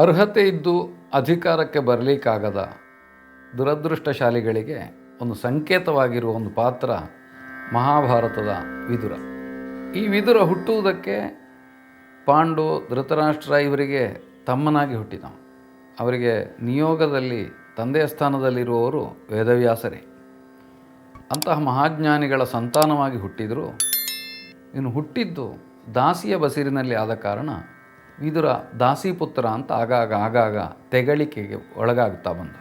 ಅರ್ಹತೆ ಇದ್ದು ಅಧಿಕಾರಕ್ಕೆ ಬರಲಿಕ್ಕಾಗದ ದುರದೃಷ್ಟಶಾಲಿಗಳಿಗೆ ಒಂದು ಸಂಕೇತವಾಗಿರುವ ಒಂದು ಪಾತ್ರ ಮಹಾಭಾರತದ ವಿದುರ. ಈ ವಿದುರ ಹುಟ್ಟುವುದಕ್ಕೆ ಪಾಂಡು ಧೃತರಾಷ್ಟ್ರ ಇವರಿಗೆ ತಮ್ಮನಾಗಿ ಹುಟ್ಟಿದ ಅವರಿಗೆ ನಿಯೋಗದಲ್ಲಿ ತಂದೆಯ ಸ್ಥಾನದಲ್ಲಿರುವವರು ವೇದವ್ಯಾಸರೇ. ಅಂತಹ ಮಹಾಜ್ಞಾನಿಗಳ ಸಂತಾನವಾಗಿ ಹುಟ್ಟಿದರೂ, ಇನ್ನು ಹುಟ್ಟಿದ್ದು ದಾಸಿಯ ಬಸಿರಿನಲ್ಲಿ ಆದ ಕಾರಣ ವಿದುರ ದಾಸಿಪುತ್ರ ಅಂತ ಆಗಾಗ ಆಗಾಗ ತೆಗಳಿಕೆಗೆ ಒಳಗಾಗ್ತಾ ಬಂದ.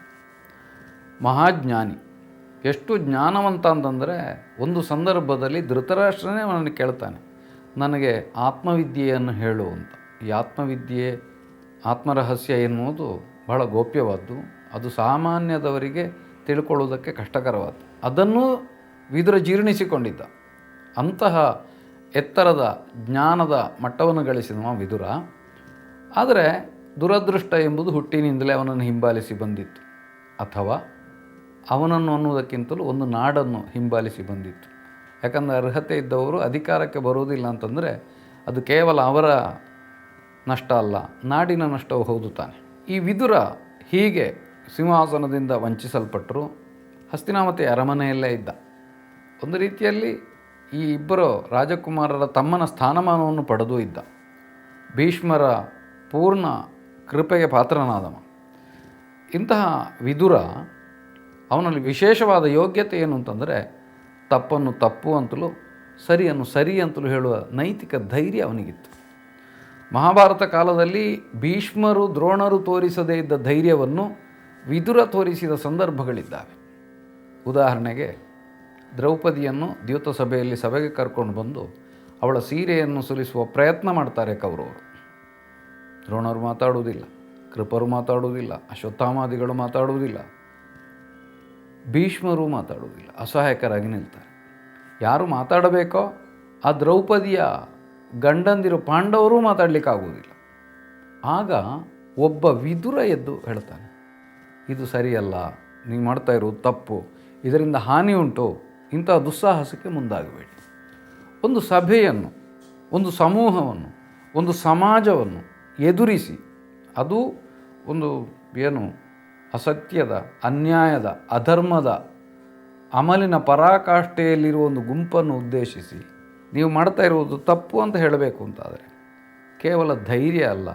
ಮಹಾಜ್ಞಾನಿ, ಎಷ್ಟು ಜ್ಞಾನವಂತ ಅಂತಂದರೆ ಒಂದು ಸಂದರ್ಭದಲ್ಲಿ ಧೃತರಾಷ್ಟ್ರನೇ ಅವನನ್ನು ಕೇಳ್ತಾನೆ. ನನಗೆ ಆತ್ಮವಿದ್ಯೆಯನ್ನು ಹೇಳು ಅಂತ. ಈ ಆತ್ಮವಿದ್ಯೆ, ಆತ್ಮರಹಸ್ಯ ಎನ್ನುವುದು ಬಹಳ ಗೋಪ್ಯವಾದ್ದು. ಅದು ಸಾಮಾನ್ಯದವರಿಗೆ ತಿಳ್ಕೊಳ್ಳುವುದಕ್ಕೆ ಕಷ್ಟಕರವಾದ ಅದನ್ನು ವಿದುರ ಜೀರ್ಣಿಸಿಕೊಂಡಿದ್ದ. ಅಂತಹ ಎತ್ತರದ ಜ್ಞಾನದ ಮಟ್ಟವನ್ನು ಗಳಿಸಿದವ ವಿದುರ. ಆದರೆ ದುರದೃಷ್ಟ ಎಂಬುದು ಹುಟ್ಟಿನಿಂದಲೇ ಅವನನ್ನು ಹಿಂಬಾಲಿಸಿ ಬಂದಿತ್ತು. ಅಥವಾ ಅವನನ್ನು ಅನ್ನುವುದಕ್ಕಿಂತಲೂ ಒಂದು ನಾಡನ್ನು ಹಿಂಬಾಲಿಸಿ ಬಂದಿತ್ತು. ಯಾಕಂದರೆ ಅರ್ಹತೆ ಇದ್ದವರು ಅಧಿಕಾರಕ್ಕೆ ಬರುವುದಿಲ್ಲ ಅಂತಂದರೆ ಅದು ಕೇವಲ ಅವರ ನಷ್ಟ ಅಲ್ಲ, ನಾಡಿನ ನಷ್ಟವು ಹೌದು ತಾನೆ. ಈ ವಿದುರ ಹೀಗೆ ಸಿಂಹಾಸನದಿಂದ ವಂಚಿಸಲ್ಪಟ್ಟರು. ಹಸ್ತಿನಾಮತೆ ಅರಮನೆಯಲ್ಲೇ ಇದ್ದ. ಒಂದು ರೀತಿಯಲ್ಲಿ ಈ ಇಬ್ಬರು ರಾಜಕುಮಾರರ ತಮ್ಮನ ಸ್ಥಾನಮಾನವನ್ನು ಪಡೆದೂ ಇದ್ದ. ಭೀಷ್ಮರ ಪೂರ್ಣ ಕೃಪೆಗೆ ಪಾತ್ರನಾದವ. ಇಂತಹ ವಿದುರ ಅವನಲ್ಲಿ ವಿಶೇಷವಾದ ಯೋಗ್ಯತೆ ಏನು ಅಂತಂದರೆ ತಪ್ಪನ್ನು ತಪ್ಪು ಅಂತಲೂ ಸರಿಯನ್ನು ಸರಿ ಅಂತಲೂ ಹೇಳುವ ನೈತಿಕ ಧೈರ್ಯ ಅವನಿಗಿತ್ತು. ಮಹಾಭಾರತ ಕಾಲದಲ್ಲಿ ಭೀಷ್ಮರು ದ್ರೋಣರು ತೋರಿಸದೇ ಇದ್ದ ಧೈರ್ಯವನ್ನು ವಿದುರ ತೋರಿಸಿದ ಸಂದರ್ಭಗಳಿದ್ದಾವೆ. ಉದಾಹರಣೆಗೆ ದ್ರೌಪದಿಯನ್ನು ದ್ಯೂತ ಸಭೆಯಲ್ಲಿ ಸಭೆಗೆ ಕರ್ಕೊಂಡು ಬಂದು ಅವಳ ಸೀರೆಯನ್ನು ಸುಲಿಸುವ ಪ್ರಯತ್ನ ಮಾಡ್ತಾರೆ ಕೌರವರು. ದ್ರೋಣರು ಮಾತಾಡುವುದಿಲ್ಲ, ಕೃಪರು ಮಾತಾಡುವುದಿಲ್ಲ, ಅಶ್ವತ್ಥಾಮಾದಿಗಳು ಮಾತಾಡುವುದಿಲ್ಲ, ಭೀಷ್ಮರು ಮಾತಾಡುವುದಿಲ್ಲ, ಅಸಹಾಯಕರಾಗಿ ನಿಲ್ತಾರೆ. ಯಾರು ಮಾತಾಡಬೇಕೋ ಆ ದ್ರೌಪದಿಯ ಗಂಡಂದಿರು ಪಾಂಡವರು ಮಾತಾಡಲಿಕ್ಕಾಗುವುದಿಲ್ಲ. ಆಗ ಒಬ್ಬ ವಿದುರ ಎದ್ದು ಹೇಳ್ತಾನೆ, ಇದು ಸರಿಯಲ್ಲ, ನೀವು ಮಾಡ್ತಾ ಇರೋದು ತಪ್ಪು, ಇದರಿಂದ ಹಾನಿ ಉಂಟು ಇಂಥ ದುಸ್ಸಾಹಸಕ್ಕೆ ಮುಂದಾಗಬೇಡಿ. ಒಂದು ಸಭೆಯನ್ನು, ಒಂದು ಸಮೂಹವನ್ನು, ಒಂದು ಸಮಾಜವನ್ನು ಎದುರಿಸಿ. ಅದು ಒಂದು ಏನು ಅಸತ್ಯದ, ಅನ್ಯಾಯದ, ಅಧರ್ಮದ ಅಮಲಿನ ಪರಾಕಾಷ್ಠೆಯಲ್ಲಿರುವ ಒಂದು ಗುಂಪನ್ನು ಉದ್ದೇಶಿಸಿ ನೀವು ಮಾಡ್ತಾ ಇರುವುದು ತಪ್ಪು ಅಂತ ಹೇಳಬೇಕು ಅಂತಾದರೆ ಕೇವಲ ಧೈರ್ಯ ಅಲ್ಲ,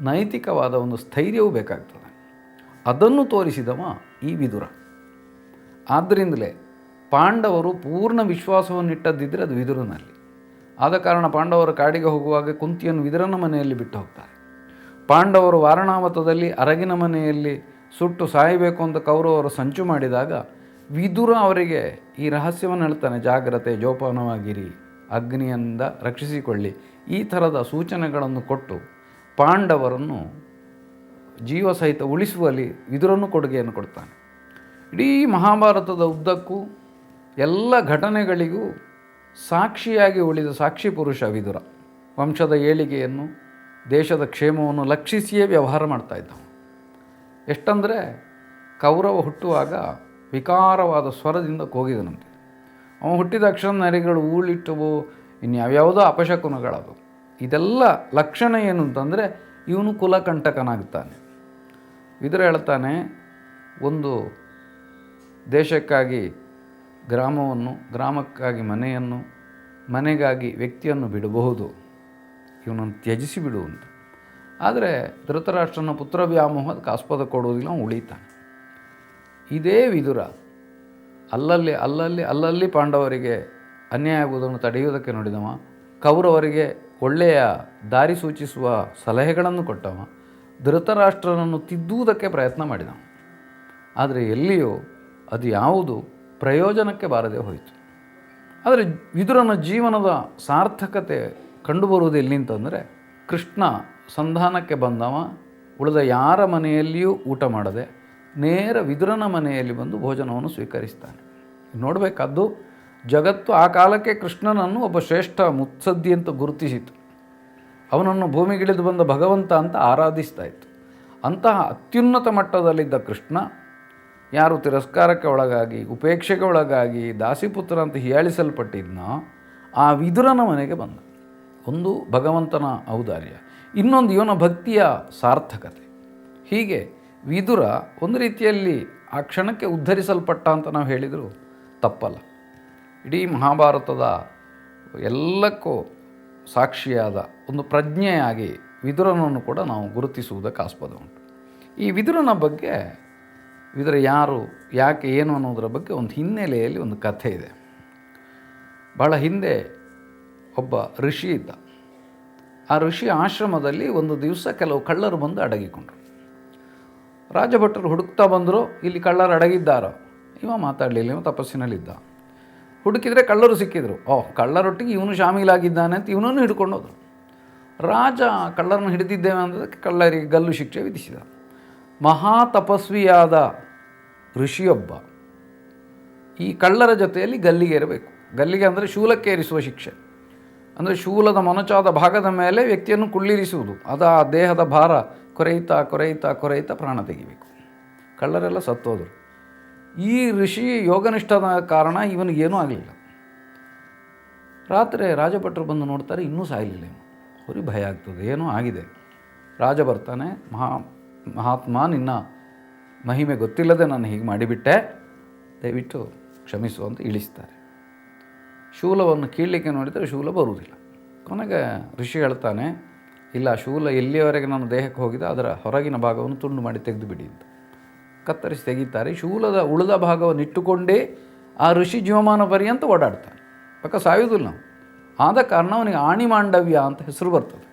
ನೈತಿಕವಾದ ಒಂದು ಸ್ಥೈರ್ಯವೂ ಬೇಕಾಗ್ತದೆ. ಅದನ್ನು ತೋರಿಸಿದವ ಈ ವಿದುರ. ಆದ್ದರಿಂದಲೇ ಪಾಂಡವರು ಪೂರ್ಣ ವಿಶ್ವಾಸವನ್ನಿಟ್ಟದ್ದಿದ್ದರೆ ಅದು ವಿದುರನಲ್ಲಿ. ಆದ ಕಾರಣ ಪಾಂಡವರು ಕಾಡಿಗೆ ಹೋಗುವಾಗ ಕುಂತಿಯನ್ನು ವಿದುರನ ಮನೆಯಲ್ಲಿ ಬಿಟ್ಟು ಹೋಗ್ತಾರೆ. ಪಾಂಡವರು ವಾರಣಾವತದಲ್ಲಿ ಅರಗಿನ ಮನೆಯಲ್ಲಿ ಸುಟ್ಟು ಸಾಯಬೇಕು ಅಂತ ಕೌರವರು ಸಂಚು ಮಾಡಿದಾಗ ವಿದುರ ಅವರಿಗೆ ಈ ರಹಸ್ಯವನ್ನು ಹೇಳ್ತಾನೆ, ಜಾಗ್ರತೆ, ಜೋಪಾನವಾಗಿರಿ, ಅಗ್ನಿಯಿಂದ ರಕ್ಷಿಸಿಕೊಳ್ಳಿ. ಈ ಥರದ ಸೂಚನೆಗಳನ್ನು ಕೊಟ್ಟು ಪಾಂಡವರನ್ನು ಜೀವ ಸಹಿತ ಉಳಿಸುವಲ್ಲಿ ವಿದುರನ್ನು ಕೊಡುಗೆಯನ್ನು ಕೊಡ್ತಾನೆ. ಇಡೀ ಮಹಾಭಾರತದ ಉದ್ದಕ್ಕೂ ಎಲ್ಲ ಘಟನೆಗಳಿಗೂ ಸಾಕ್ಷಿಯಾಗಿ ಉಳಿದ ಸಾಕ್ಷಿ ಪುರುಷ ವಿದುರ. ವಂಶದ ಏಳಿಗೆಯನ್ನು ದೇಶದ ಕ್ಷೇಮವನ್ನು ಲಕ್ಷಿಸಿಯೇ ವ್ಯವಹಾರ ಮಾಡ್ತಾ ಇದ್ದ ಎಷ್ಟಂದರೆ ಕೌರವ ಹುಟ್ಟುವಾಗ ವಿಕಾರವಾದ ಸ್ವರದಿಂದ ಕೋಗಿದನಂತೆ ಅವನು ಹುಟ್ಟಿದ ನರಿಗಳು ಊಳಿಟ್ಟವು ಇನ್ಯಾವ್ಯಾವುದೋ ಅಪಶಕುನಗಳದು ಇದೆಲ್ಲ ಲಕ್ಷಣ ಏನು ಅಂತಂದರೆ ಇವನು ಕುಲಕಂಟಕನಾಗ್ತಾನೆ ಇದರ ಹೇಳ್ತಾನೆ, ಒಂದು ದೇಶಕ್ಕಾಗಿ ಗ್ರಾಮವನ್ನು, ಗ್ರಾಮಕ್ಕಾಗಿ ಮನೆಯನ್ನು, ಮನೆಗಾಗಿ ವ್ಯಕ್ತಿಯನ್ನು ಬಿಡಬಹುದು. ಇವನನ್ನು ತ್ಯಜಿಸಿ ಬಿಡುವಂತೆ ಆದರೆ ಧೃತರಾಷ್ಟ್ರನ ಪುತ್ರ ವ್ಯಾಮೋಹಕ್ಕೆ ಆಸ್ಪದ ಕೊಡುವುದಿಲ್ಲ, ಅವನು ಉಳಿತಾನೆ. ಇದೇ ವಿದುರ. ಅಲ್ಲಲ್ಲಿ ಅಲ್ಲಲ್ಲಿ ಅಲ್ಲಲ್ಲಿ ಪಾಂಡವರಿಗೆ ಅನ್ಯಾಯ ಆಗುವುದನ್ನು ತಡೆಯುವುದಕ್ಕೆ ನೋಡಿದವ. ಕೌರವರಿಗೆ ಒಳ್ಳೆಯ ದಾರಿ ಸೂಚಿಸುವ ಸಲಹೆಗಳನ್ನು ಕೊಟ್ಟವ. ಧೃತರಾಷ್ಟ್ರನನ್ನು ತಿದ್ದುವುದಕ್ಕೆ ಪ್ರಯತ್ನ ಮಾಡಿದವ. ಆದರೆ ಎಲ್ಲಿಯೂ ಅದು ಯಾವುದು ಪ್ರಯೋಜನಕ್ಕೆ ಬಾರದೆ ಹೋಯಿತು. ಆದರೆ ವಿದುರನ ಜೀವನದ ಸಾರ್ಥಕತೆ ಕಂಡುಬರುವುದು ಎಲ್ಲಿ ಅಂತಂದರೆ ಕೃಷ್ಣ ಸಂಧಾನಕ್ಕೆ ಬಂದವ, ಉಳಿದ ಯಾರ ಮನೆಯಲ್ಲಿಯೂ ಊಟ ಮಾಡದೆ ನೇರ ವಿದುರನ ಮನೆಯಲ್ಲಿ ಬಂದು ಭೋಜನವನ್ನು ಸ್ವೀಕರಿಸ್ತಾನೆ. ನೋಡಬೇಕಾದ್ದು, ಜಗತ್ತು ಆ ಕಾಲಕ್ಕೆ ಕೃಷ್ಣನನ್ನು ಒಬ್ಬ ಶ್ರೇಷ್ಠ ಮುತ್ಸದ್ದಿ ಅಂತ ಗುರುತಿಸಿತು. ಅವನನ್ನು ಭೂಮಿಗಿಳಿದು ಬಂದ ಭಗವಂತ ಅಂತ ಆರಾಧಿಸ್ತಾ ಇತ್ತು. ಅಂತಹ ಅತ್ಯುನ್ನತ ಮಟ್ಟದಲ್ಲಿದ್ದ ಕೃಷ್ಣ, ಯಾರು ತಿರಸ್ಕಾರಕ್ಕೆ ಒಳಗಾಗಿ, ಉಪೇಕ್ಷೆಗೆ ಒಳಗಾಗಿ, ದಾಸಿಪುತ್ರ ಅಂತ ಹೀಯಾಳಿಸಲ್ಪಟ್ಟಿದ್ನೋ, ಆ ವಿದುರನ ಮನೆಗೆ ಬಂದ. ಒಂದು ಭಗವಂತನ ಔದಾರ್ಯ. ಇನ್ನೊಂದು ಇವನ ಭಕ್ತಿಯ ಸಾರ್ಥಕತೆ. ಹೀಗೆ ವಿದುರ ಒಂದು ರೀತಿಯಲ್ಲಿ ಆ ಕ್ಷಣಕ್ಕೆ ಉದ್ಧರಿಸಲ್ಪಟ್ಟ ಅಂತ ನಾವು ಹೇಳಿದರೂ ತಪ್ಪಲ್ಲ. ಇಡೀ ಮಹಾಭಾರತದ ಎಲ್ಲಕ್ಕೂ ಸಾಕ್ಷಿಯಾದ ಒಂದು ಪ್ರಜ್ಞೆಯಾಗಿ ವಿದುರನನ್ನು ಕೂಡ ನಾವು ಗುರುತಿಸುವುದಕ್ಕೆ ಆಸ್ಪದ ಉಂಟು. ಈ ವಿದುರನ ಬಗ್ಗೆ ವಿದುರ ಯಾರು, ಯಾಕೆ ಏನು ಅನ್ನೋದರ ಬಗ್ಗೆ ಒಂದು ಹಿನ್ನೆಲೆಯಲ್ಲಿ ಒಂದು ಕಥೆ ಇದೆ. ಭಾಳ ಹಿಂದೆ ಒಬ್ಬ ಋಷಿ ಇದ್ದ. ಆ ಋಷಿ ಆಶ್ರಮದಲ್ಲಿ ಒಂದು ದಿವಸ ಕೆಲವು ಕಳ್ಳರು ಬಂದು ಅಡಗಿಕೊಂಡರು. ರಾಜಭಟ್ರು ಹುಡುಕ್ತಾ ಬಂದರು, ಇಲ್ಲಿ ಕಳ್ಳರು ಅಡಗಿದ್ದಾರೋ? ಇವ ಮಾತಾಡಲಿಲ್ಲ, ಇವ ತಪಸ್ಸಿನಲ್ಲಿದ್ದ. ಹುಡುಕಿದ್ರೆ ಕಳ್ಳರು ಸಿಕ್ಕಿದ್ರು. ಓಹ್, ಕಳ್ಳರೊಟ್ಟಿಗೆ ಇವನು ಶಾಮೀಲಾಗಿದ್ದಾನೆ ಅಂತ ಇವನನ್ನು ಹಿಡ್ಕೊಂಡು ಹೋದ್ರು. ರಾಜ ಕಳ್ಳರನ್ನು ಹಿಡಿದಿದ್ದೇವೆ ಅನ್ನೋದಕ್ಕೆ ಕಳ್ಳರಿಗೆ ಗಲ್ಲು ಶಿಕ್ಷೆ ವಿಧಿಸಿದ. ಮಹಾ ತಪಸ್ವಿಯಾದ ಋಷಿಯೊಬ್ಬ ಈ ಕಳ್ಳರ ಜೊತೆಯಲ್ಲಿ ಗಲ್ಲಿಗೆ ಇರಬೇಕು ಗಲ್ಲಿಗೆ ಅಂದರೆ ಶೂಲಕ್ಕೆ ಏರಿಸುವ ಶಿಕ್ಷೆ. ಅಂದರೆ ಶೂಲದ ಮೊನಚಾದ ಭಾಗದ ಮೇಲೆ ವ್ಯಕ್ತಿಯನ್ನು ಕುಳ್ಳಿರಿಸುವುದು. ಅದು ಆ ದೇಹದ ಭಾರ. ಕೊರೆಯುತ್ತಾ ಕೊರೆಯುತ್ತಾ ಕೊರೆಯುತ್ತಾ ಪ್ರಾಣ ತೆಗಿಬೇಕು. ಕಳ್ಳರೆಲ್ಲ ಸತ್ತೋದರು. ಈ ಋಷಿ ಯೋಗನಿಷ್ಠದ ಕಾರಣ ಇವನಿಗೇನೂ ಆಗಲಿಲ್ಲ. ರಾತ್ರಿ ರಾಜಭಟ್ರು ಬಂದು ನೋಡ್ತಾರೆ, ಇನ್ನೂ ಸಾಯಲಿಲ್ಲ ಇವನು. ಅವ್ರಿಗೆ ಭಯ ಆಗ್ತದೆ, ಏನೋ ಆಗಿದೆ. ರಾಜ ಬರ್ತಾನೆ, ಮಹಾ, ಮಹಾತ್ಮ, ನಿನ್ನ ಮಹಿಮೆ ಗೊತ್ತಿಲ್ಲದೆ ನಾನು ಹೀಗೆ ಮಾಡಿಬಿಟ್ಟೆ. ದಯವಿಟ್ಟು ಕ್ಷಮಿಸು ಅಂತ ಇಳಿಸ್ತಾರೆ. ಶೂಲವನ್ನು ಕೀಳಲಿಕ್ಕೆ ನೋಡಿದರೆ ಶೂಲ ಬರುವುದಿಲ್ಲ. ಕೊನೆಗೆ ಋಷಿ ಹೇಳ್ತಾನೆ, ಇಲ್ಲ, ಶೂಲ ಎಲ್ಲಿಯವರೆಗೆ ನಾನು ದೇಹಕ್ಕೆ ಹೋಗಿದೆ ಅದರ ಹೊರಗಿನ ಭಾಗವನ್ನು ತುಂಡು ಮಾಡಿ ತೆಗೆದು ಬಿಡಿ ಅಂತ. ಕತ್ತರಿಸಿ ತೆಗಿತಾರೆ, ಶೂಲದ ಉಳಿದ ಭಾಗವನ್ನು ಇಟ್ಟುಕೊಂಡೇ ಆ ಋಷಿ ಜೀವಮಾನ ಪರ್ಯಂತ ಓಡಾಡ್ತಾನೆ. ಪಕ್ಕ ಸಾಯುವುದಿಲ್ಲ ನಾವು. ಆದ ಕಾರಣ ಅವನಿಗೆ ಆಣಿ ಮಾಂಡವ್ಯ ಅಂತ ಹೆಸರು ಬರ್ತದೆ.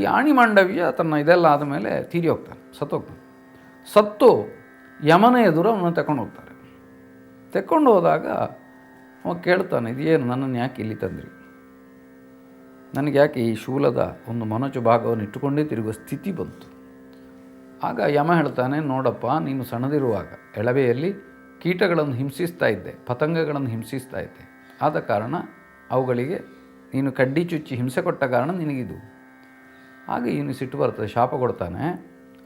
ಈ ಆಣಿ ಮಾಂಡವ್ಯ ತನ್ನ ಇದೆಲ್ಲ ಆದಮೇಲೆ ತೀರಿ ಹೋಗ್ತಾನೆ ಸತ್ತೋಗ್ತಾನೆ ಸತ್ತು ಯಮನ ಎದುರು ಅವನನ್ನು ತಗೊಂಡು ಹೋಗ್ತಾರೆ. ತಗೊಂಡು ಹೋದಾಗ ಅವ ಕೇಳ್ತಾನೆ, ಇದೇನು ನನ್ನನ್ನು ಯಾಕೆ ಇಲ್ಲಿ ತಂದ್ರಿ? ನನಗೆ ಯಾಕೆ ಈ ಶೂಲದ ಒಂದು ಮೊನಚು ಭಾಗವನ್ನು ಇಟ್ಟುಕೊಂಡೇ ತಿರುಗುವ ಸ್ಥಿತಿ ಬಂತು. ಆಗ ಯಮ ಹೇಳ್ತಾನೆ, ನೋಡಪ್ಪ, ನೀನು ಸಣ್ಣದಿರುವಾಗ ಎಳವೆಯಲ್ಲಿ ಕೀಟಗಳನ್ನು ಹಿಂಸಿಸ್ತಾ ಇದ್ದೆ, ಪತಂಗಗಳನ್ನು ಹಿಂಸಿಸ್ತಾ ಇದ್ದೆ. ಆದ ಕಾರಣ ಅವುಗಳಿಗೆ ನೀನು ಕಡ್ಡಿ ಚುಚ್ಚಿ ಹಿಂಸೆ ಕೊಟ್ಟ ಕಾರಣ ನಿನಗಿದು. ಆಗ ಇವನು ಸಿಟ್ಟು ಬರ್ತದೆ, ಶಾಪ ಕೊಡ್ತಾನೆ.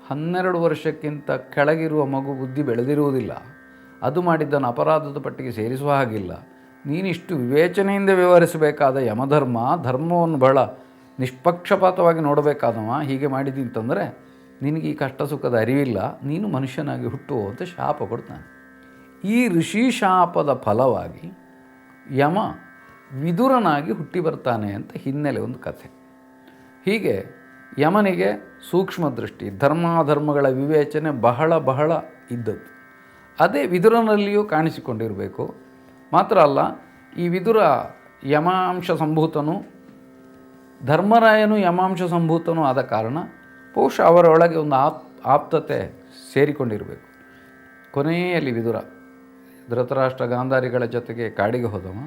ಹನ್ನೆರಡು ವರ್ಷಕ್ಕಿಂತ ಕೆಳಗಿರುವ ಮಗು ಬುದ್ಧಿ ಬೆಳೆದಿರುವುದಿಲ್ಲ. ಅದು ಮಾಡಿದ್ದನ್ನು ಅಪರಾಧದ ಪಟ್ಟಿಗೆ ಸೇರಿಸುವ ಹಾಗಿಲ್ಲ. ನೀನಿಷ್ಟು ವಿವೇಚನೆಯಿಂದ ವ್ಯವಹರಿಸಬೇಕಾದ ಯಮಧರ್ಮ, ಧರ್ಮವನ್ನು ಬಹಳ ನಿಷ್ಪಕ್ಷಪಾತವಾಗಿ ನೋಡಬೇಕಾದವ, ಹೀಗೆ ಮಾಡಿದಿ ಅಂತಂದರೆ, ನಿನಗೆ ಈ ಕಷ್ಟ ಸುಖದ ಅರಿವಿಲ್ಲ, ನೀನು ಮನುಷ್ಯನಾಗಿ ಹುಟ್ಟು ಅಂತ ಶಾಪ ಕೊಡ್ತಾನೆ. ಈ ಋಷಿ ಶಾಪದ ಫಲವಾಗಿ ಯಮ ವಿದುರನಾಗಿ ಹುಟ್ಟಿ ಬರ್ತಾನೆ ಅಂತ ಹಿನ್ನೆಲೆ ಒಂದು ಕಥೆ. ಹೀಗೆ ಯಮನಿಗೆ ಸೂಕ್ಷ್ಮ ದೃಷ್ಟಿ, ಧರ್ಮಾಧರ್ಮಗಳ ವಿವೇಚನೆ ಬಹಳ ಬಹಳ ಇದ್ದದ್ದು. ಅದೇ ವಿದುರನಲ್ಲಿಯೂ ಕಾಣಿಸಿಕೊಂಡಿರಬೇಕು. ಮಾತ್ರ ಅಲ್ಲ, ಈ ವಿದುರ ಯಮಾಂಶ ಸಂಭೂತನು, ಧರ್ಮರಾಯನು ಯಮಾಂಶ ಸಂಭೂತನು ಆದ ಕಾರಣ ಬಹುಶಃ ಅವರೊಳಗೆ ಒಂದು ಆಪ್, ಆಪ್ತತೆ ಸೇರಿಕೊಂಡಿರಬೇಕು. ಕೊನೆಯಲ್ಲಿ ವಿದುರ, ಧೃತರಾಷ್ಟ್ರ ಗಾಂಧಾರಿಗಳ ಜೊತೆಗೆ ಕಾಡಿಗೆ ಹೋದವ,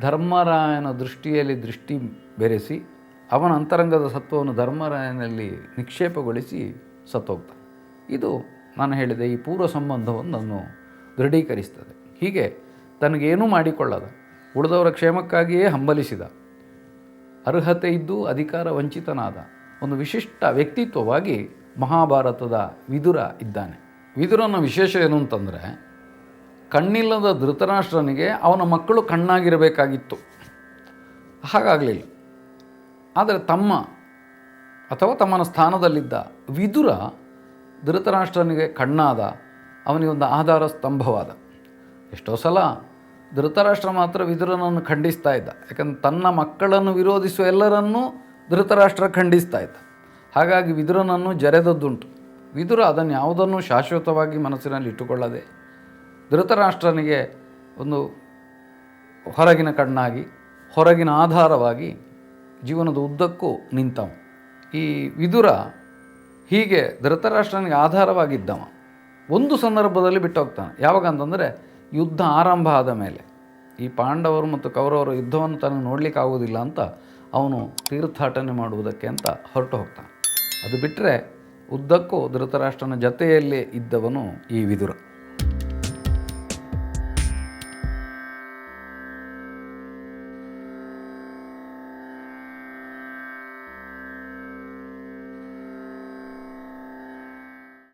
ಧರ್ಮರಾಯನ ದೃಷ್ಟಿಯಲ್ಲಿ ದೃಷ್ಟಿ ಬೆರೆಸಿ, ಅವನ ಅಂತರಂಗದ ಸತ್ವವನ್ನು ಧರ್ಮರಾಯನಲ್ಲಿ ನಿಕ್ಷೇಪಗೊಳಿಸಿ ಸತ್ತೋಗ್ತಾನೆ. ಇದು ನಾನು ಹೇಳಿದೆ ಈ ಪೂರ್ವ ಸಂಬಂಧವೊಂದನ್ನು ದೃಢೀಕರಿಸ್ತದೆ. ಹೀಗೆ ತನಗೇನೂ ಮಾಡಿಕೊಳ್ಳದ. ಉಳಿದವರ ಕ್ಷೇಮಕ್ಕಾಗಿಯೇ ಹಂಬಲಿಸಿದ. ಅರ್ಹತೆ ಇದ್ದು ಅಧಿಕಾರ ವಂಚಿತನಾದ ಒಂದು ವಿಶಿಷ್ಟ ವ್ಯಕ್ತಿತ್ವವಾಗಿ ಮಹಾಭಾರತದ ವಿದುರ ಇದ್ದಾನೆ. ವಿದುರನ ವಿಶೇಷ ಏನು ಅಂತಂದರೆ, ಕಣ್ಣಿಲ್ಲದ ಧೃತರಾಷ್ಟ್ರನಿಗೆ ಅವನ ಮಕ್ಕಳು ಕಣ್ಣಾಗಿರಬೇಕಾಗಿತ್ತು. ಹಾಗಾಗಲಿಲ್ಲ. ಆದರೆ ತಮ್ಮ ಅಥವಾ ತಮ್ಮನ ಸ್ಥಾನದಲ್ಲಿದ್ದ ವಿದುರ ಧೃತರಾಷ್ಟ್ರನಿಗೆ ಕಣ್ಣಾದ ಅವನಿಗೊಂದು ಆಧಾರ ಸ್ತಂಭವಾದ. ಎಷ್ಟೋ ಸಲ ಧೃತರಾಷ್ಟ್ರ ಮಾತ್ರ ವಿದುರನನ್ನು ಖಂಡಿಸ್ತಾ ಇದ್ದ. ಯಾಕಂದ್ರೆ ತನ್ನ ಮಕ್ಕಳನ್ನು ವಿರೋಧಿಸುವ ಎಲ್ಲರನ್ನೂ ಧೃತರಾಷ್ಟ್ರ ಖಂಡಿಸ್ತಾ ಇದ್ದ. ಹಾಗಾಗಿ ವಿದುರನನ್ನು ಜರೆದದ್ದುಂಟು. ವಿದುರ ಅದನ್ನು ಯಾವುದನ್ನು ಶಾಶ್ವತವಾಗಿ ಮನಸ್ಸಿನಲ್ಲಿ ಇಟ್ಟುಕೊಳ್ಳದೆ ಧೃತರಾಷ್ಟ್ರನಿಗೆ ಒಂದು ಹೊರಗಿನ ಕಣ್ಣಾಗಿ, ಹೊರಗಿನ ಆಧಾರವಾಗಿ ಜೀವನದ ಉದ್ದಕ್ಕೂ ನಿಂತವ ಈ ವಿದುರ ಹೀಗೆ ಧೃತರಾಷ್ಟ್ರನಿಗೆ ಆಧಾರವಾಗಿದ್ದವ. ಒಂದು ಸಂದರ್ಭದಲ್ಲಿ ಬಿಟ್ಟು ಹೋಗ್ತಾನೆ ಯಾವಾಗ ಅಂತಂದರೆ ಯುದ್ಧ ಆರಂಭ ಆದ ಮೇಲೆ ಈ ಪಾಂಡವರು ಮತ್ತು ಕೌರವರು ಯುದ್ಧವನ್ನು ತನಗೆ ನೋಡಲಿಕ್ಕೆ ಆಗೋದಿಲ್ಲ ಅಂತ ಅವನು ತೀರ್ಥಾಟನೆ ಮಾಡುವುದಕ್ಕೆ ಅಂತ ಹೊರಟು ಹೋಗ್ತಾನೆ. ಅದು ಬಿಟ್ಟರೆ ಉದ್ದಕ್ಕೂ ಧೃತರಾಷ್ಟ್ರನ ಜತೆಯಲ್ಲೇ ಇದ್ದವನು ಈ ವಿದುರ.